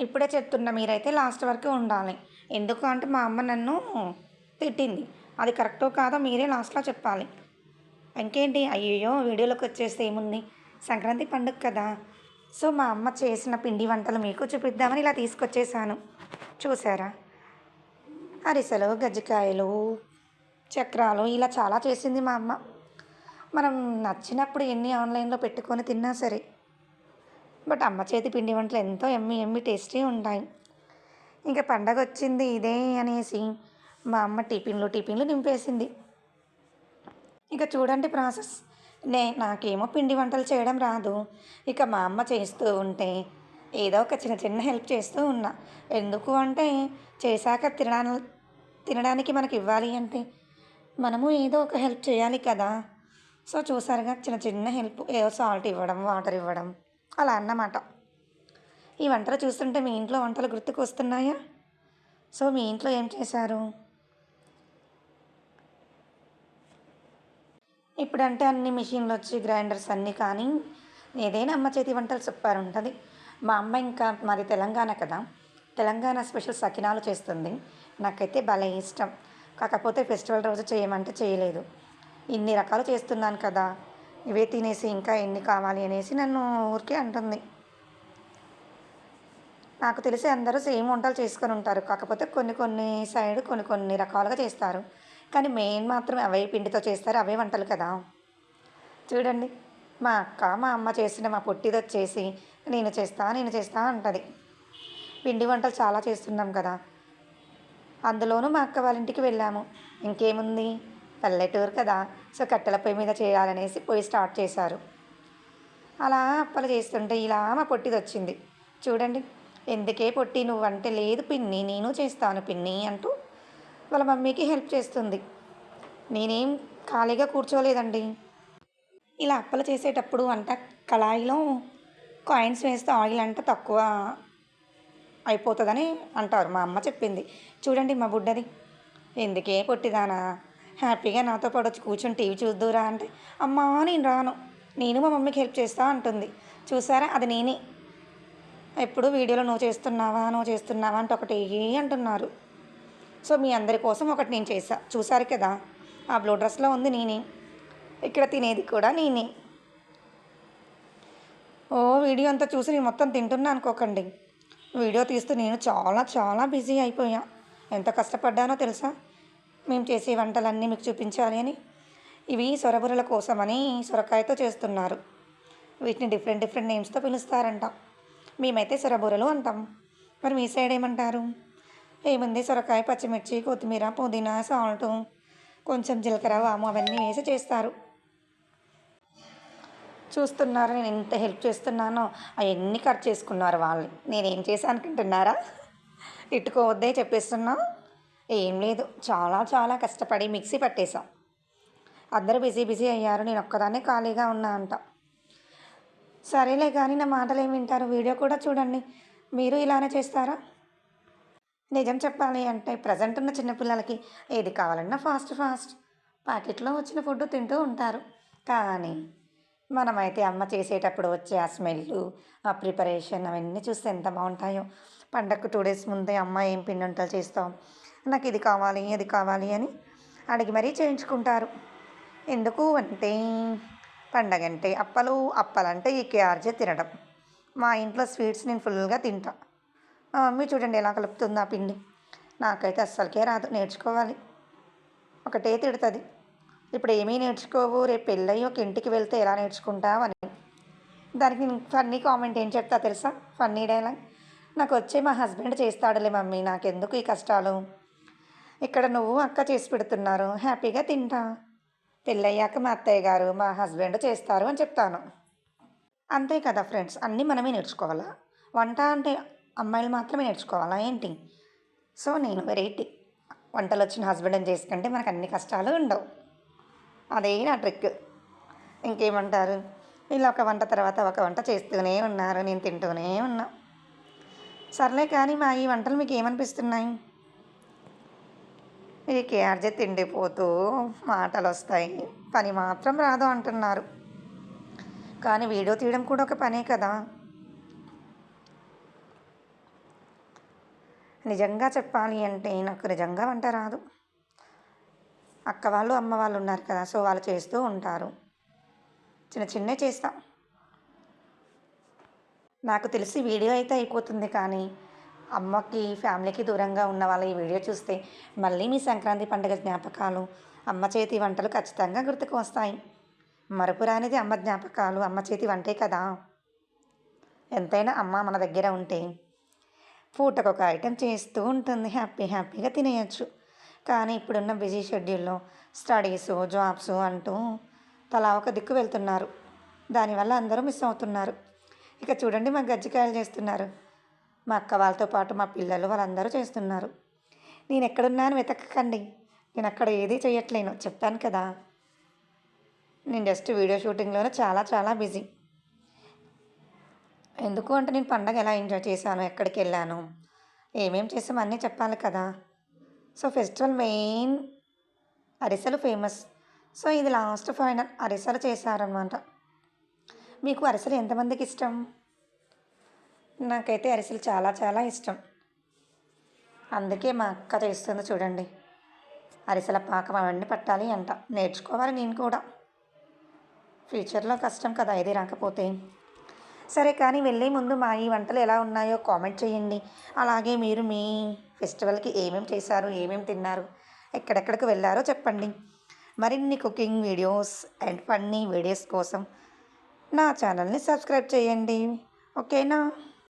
ఇప్పుడే చెప్తున్నా మీరైతే లాస్ట్ వరకు ఉండాలి. ఎందుకు అంటే మా అమ్మ నన్ను తిట్టింది. అది కరెక్టో కాదో మీరే లాస్ట్లో చెప్పాలి. ఇంకేంటి? అయ్యో వీడియోలోకి వచ్చేస్తే ఏముంది? సంక్రాంతి పండుగ కదా. సో మా అమ్మ చేసిన పిండి వంటలు మీకు చూపిద్దామని ఇలా తీసుకొచ్చేసాను. చూసారా అరిసెలు గజ్జికాయలు చక్రాలు ఇలా చాలా చేసింది మా అమ్మ. మనం నచ్చినప్పుడు ఎన్ని ఆన్లైన్లో పెట్టుకొని తిన్నా సరే. బట్ అమ్మ చేతి పిండి వంటలు ఎంతో ఎమ్మి ఎమ్మి టేస్టీ ఉంటాయి. ఇంకా పండగ వచ్చింది ఇదే అనేసి మా అమ్మ టిఫిన్లు టిఫిన్లు నింపేసింది ఇక చూడండి ప్రాసెస్. నే నాకేమో పిండి వంటలు చేయడం రాదు. ఇక మా అమ్మ చేస్తూ ఉంటే ఏదో ఒక చిన్న చిన్న హెల్ప్ చేస్తూ ఉన్నా. ఎందుకు అంటే చేశాక తినడానికి తినడానికి మనకి ఇవ్వాలి అంటే మనము ఏదో ఒక హెల్ప్ చేయాలి కదా. సో చూసారుగా చిన్న చిన్న హెల్ప్ ఏదో సాల్ట్ ఇవ్వడం వాటర్ ఇవ్వడం. అలా అన్నమాట. ఈ వంటలు చూస్తుంటే మీ ఇంట్లో వంటలు గుర్తుకు వస్తున్నాయా సో మీ ఇంట్లో ఏం చేశారు? ఇప్పుడంటే అన్ని మిషన్లు వచ్చి గ్రైండర్స్ అన్నీ కానీ ఏదైనా అమ్మ చేతి వంటలు సూపర్ ఉంటుంది. మా అమ్మ ఇంకా మాది తెలంగాణ కదా. తెలంగాణ స్పెషల్ సకినాలు చేస్తుంది. నాకైతే భలే ఇష్టం. కాకపోతే ఫెస్టివల్ రోజు చేయమంటే చేయలేదు. ఇన్ని రకాలు చేస్తున్నాను కదా. ఇవే తినేసి ఇంకా ఎన్ని కావాలి అనేసి నన్ను ఊరికే అంటుంది. నాకు తెలిసి అందరూ సేమ్ వంటలు చేసుకొని ఉంటారు. కాకపోతే కొన్ని కొన్ని సైడ్ కొన్ని కొన్ని రకాలుగా చేస్తారు. కానీ మెయిన్ మాత్రం అవే పిండితో చేస్తారు. అవే వంటలు కదా. చూడండి మా అక్క మా అమ్మ చేసిన మా పొట్టిది వచ్చేసి నేను చేస్తా నేను చేస్తా అంటది. పిండి వంటలు చాలా చేస్తున్నాం కదా. అందులోనూ మా అక్క వాళ్ళ ఇంటికి వెళ్ళాము. ఇంకేముంది? పల్లెటూరు కదా. సో కట్టెల పొయ్యి మీద చేయాలనేసి పొయ్యి స్టార్ట్ చేశారు. అలా అప్పలు చేస్తుంటే ఇలా మా పొట్టిది వచ్చింది. చూడండి ఎందుకే పొట్టి నువ్వు అంటే లేదు పిన్ని నేను చేస్తాను పిన్ని అంటూ వాళ్ళ మమ్మీకి హెల్ప్ చేస్తుంది. నేనేం ఖాళీగా కూర్చోలేదండి. ఇలా అప్పలు చేసేటప్పుడు అంట కళాయిలో కాయిన్స్ వేస్తే ఆయిల్ అంట తక్కువ అయిపోతుందని అంటారు. మా అమ్మ చెప్పింది. చూడండి మా బుడ్డది. ఎందుకే పొట్టిదానా? హ్యాపీగా నాతో పాటు వచ్చి కూర్చొని టీవీ చూద్దురా అంటే అమ్మా నేను రాను. నేను మా మమ్మీకి హెల్ప్ చేస్తా అంటుంది. చూసారా? అది నేనే. ఎప్పుడు వీడియోలో నువ్వు చేస్తున్నావా? నువ్వు చేస్తున్నావా? అంటే ఒకటి అంటున్నారు. సో మీ అందరి కోసం ఒకటి నేను చేసా చూసారు కదా? ఆ బ్లూ డ్రెస్లో ఉంది నేనే. ఇక్కడ తినేది కూడా నేనే. ఓ వీడియో అంతా చూసి నేను మొత్తం తింటున్నా అనుకోకండి. వీడియో తీస్తూ నేను చాలా చాలా బిజీ అయిపోయా. ఎంత కష్టపడ్డానో తెలుసా? మేము చేసే వంటలన్నీ మీకు చూపించాలి అని. ఇవి సొరబురల కోసమని సొరకాయతో చేస్తున్నారు. వీటిని డిఫరెంట్ డిఫరెంట్ నేమ్స్తో పిలుస్తారంట. మేమైతే సొరబురలు అంటాం. మరి మీ సైడ్ ఏమంటారు? ఏముంది సొరకాయ పచ్చిమిర్చి కొత్తిమీర పుదీనా సాల్ట్ కొంచెం జీలకర్ర వాము అవన్నీ వేసి చేస్తారు. చూస్తున్నారు నేను ఎంత హెల్ప్ చేస్తున్నానో? అవన్నీ కట్ చేసుకున్నారు వాళ్ళు. నేనేం చేశాను అనుకుంటున్నారా? ఇట్టుకోవద్దే చెప్పేస్తున్నా. ఏం లేదు. చాలా చాలా కష్టపడి మిక్సీ పట్టేశాం. అందరూ బిజీ బిజీ అయ్యారు. నేను ఒక్కదాన్నే ఖాళీగా ఉన్నా అంట. సరేలే కానీ నా మాటలు ఏమి వింటారు? వీడియో కూడా చూడండి. మీరు ఇలానే చేస్తారా? నిజం చెప్పాలి అంటే ప్రజెంట్ ఉన్న చిన్నపిల్లలకి ఏది కావాలన్నా ఫాస్ట్ ఫాస్ట్ ప్యాకెట్లో వచ్చిన ఫుడ్ తింటూ ఉంటారు. కానీ మనమైతే అమ్మ చేసేటప్పుడు వచ్చే ఆ స్మెల్ ఆ ప్రిపరేషన్ అవన్నీ చూస్తే ఎంత బాగుంటాయో. పండగకు టూ డేస్ ముందే అమ్మ ఏం పిండి వంటలు చేస్తాం? నాకు ఇది కావాలి అది కావాలి అని అడిగి మరీ చేయించుకుంటారు. ఎందుకు అంటే పండగ అంటే అప్పలు అప్పలంటే ఈ కేఆర్జే తినడం. మా ఇంట్లో స్వీట్స్ నేను ఫుల్గా తింటా. మా మమ్మీ చూడండి ఎలా కలుపుతుంది ఆ పిండి. నాకైతే అస్సలకే రాదు నేర్చుకోవాలి. ఒకటే తిడుతుంది. ఇప్పుడు ఏమీ నేర్చుకోవు రేపు పెళ్ళయి ఒక ఇంటికి వెళ్తే ఎలా నేర్చుకుంటావు అని. దానికి నేను ఫన్నీ కామెంట్ ఏం చెప్తా తెలుసా? Funny dialogue. నాకు వచ్చే మా హస్బెండ్ చేస్తాడులే మమ్మీ నాకెందుకు ఈ కష్టాలు? ఇక్కడ నువ్వు అక్క చేసి పెడుతున్నారు. హ్యాపీగా తింటా. పెళ్ళయ్యాక మా అత్తయ్య గారు మా హస్బెండ్ చేస్తారు అని చెప్తాను. అంతే కదా ఫ్రెండ్స్ అన్నీ మనమే నేర్చుకోవాలా? వంట అంటే అమ్మాయిలు మాత్రమే నేర్చుకోవాలా ఏంటి? సో నేను వెరైటీ. వంటలు వచ్చిన హస్బెండ్ని చేసుకుంటే మనకు అన్ని కష్టాలు ఉండవు. అదే నా ట్రిక్. ఇంకేమంటారు? వీళ్ళు ఒక వంట తర్వాత ఒక వంట చేస్తూనే ఉన్నారు నేను తింటూనే ఉన్నా. సర్లే కానీ మా ఈ వంటలు మీకు ఏమనిపిస్తున్నాయి? ఈ కేఆర్జే తిండిపోతూ మాటలు వస్తాయి పని మాత్రం రాదు అంటున్నారు. కానీ వీడియో తీయడం కూడా ఒక పనే కదా. నిజంగా చెప్పాలి అంటే నాకు నిజంగా వంట రాదు. అక్క వాళ్ళు అమ్మ వాళ్ళు ఉన్నారు కదా సో వాళ్ళు చేస్తూ ఉంటారు. చిన్న చిన్నవి చేస్తాం. నాకు తెలిసి వీడియో అయితే అయిపోతుంది కానీ అమ్మకి ఫ్యామిలీకి దూరంగా ఉన్న వాళ్ళ ఈ వీడియో చూస్తే మళ్ళీ మీ సంక్రాంతి పండుగ జ్ఞాపకాలు అమ్మ చేతి వంటలు ఖచ్చితంగా గుర్తుకు వస్తాయి. మరపురానిది అమ్మ జ్ఞాపకాలు అమ్మ చేతి వంటే కదా. ఎంతైనా అమ్మ మన దగ్గర ఉంటే పూటకొక ఐటెం చేస్తూ ఉంటుంది. హ్యాపీ హ్యాపీగా తినేయచ్చు. కానీ ఇప్పుడున్న బిజీ షెడ్యూల్లో స్టడీస్ జాబ్స్ అంటూ తలా ఒక దిక్కు వెళ్తున్నారు. దానివల్ల అందరూ మిస్ అవుతున్నారు. ఇక చూడండి మా గజ్జికాయలు చేస్తున్నారు. మా అక్క వాళ్ళతో పాటు మా పిల్లలు వాళ్ళందరూ చేస్తున్నారు. నేను ఎక్కడున్నాను వెతకకండి. నేను అక్కడ ఏదీ చేయట్లేను చెప్పాను కదా. నేను జస్ట్ వీడియో షూటింగ్లోనే చాలా చాలా బిజీ. ఎందుకు అంటే నేను పండగ ఎలా ఎంజాయ్ చేశాను ఎక్కడికి వెళ్ళాను ఏమేం చేసామో అన్నీ చెప్పాలి కదా. సో ఫెస్టివల్ మెయిన్ అరిసెలు ఫేమస్. సో ఇది లాస్ట్ ఫైనల్ అరిసెలు చేశారనమాట మీకు అరిసెలు ఎంతమందికి ఇష్టం? నాకైతే అరిసెలు చాలా చాలా ఇష్టం. అందుకే మా అక్క చేస్తుంది చూడండి. అరిసెల పాకం అవన్నీ పట్టాలి అంట. నేర్చుకోవాలి నేను కూడా. ఫ్యూచర్లో కష్టం కదా ఇది రాకపోతే. సరే కానీ వెళ్ళే ముందు మా ఈ వంటలు ఎలా ఉన్నాయో కామెంట్ చేయండి. అలాగే మీరు మీ ఫెస్టివల్కి ఏమేమి చేశారు ఏమేమి తిన్నారు ఎక్కడెక్కడికి వెళ్ళారో చెప్పండి. మరిన్ని cooking videos and funny videos కోసం నా ఛానల్ని సబ్స్క్రైబ్ చేయండి. ఓకేనా?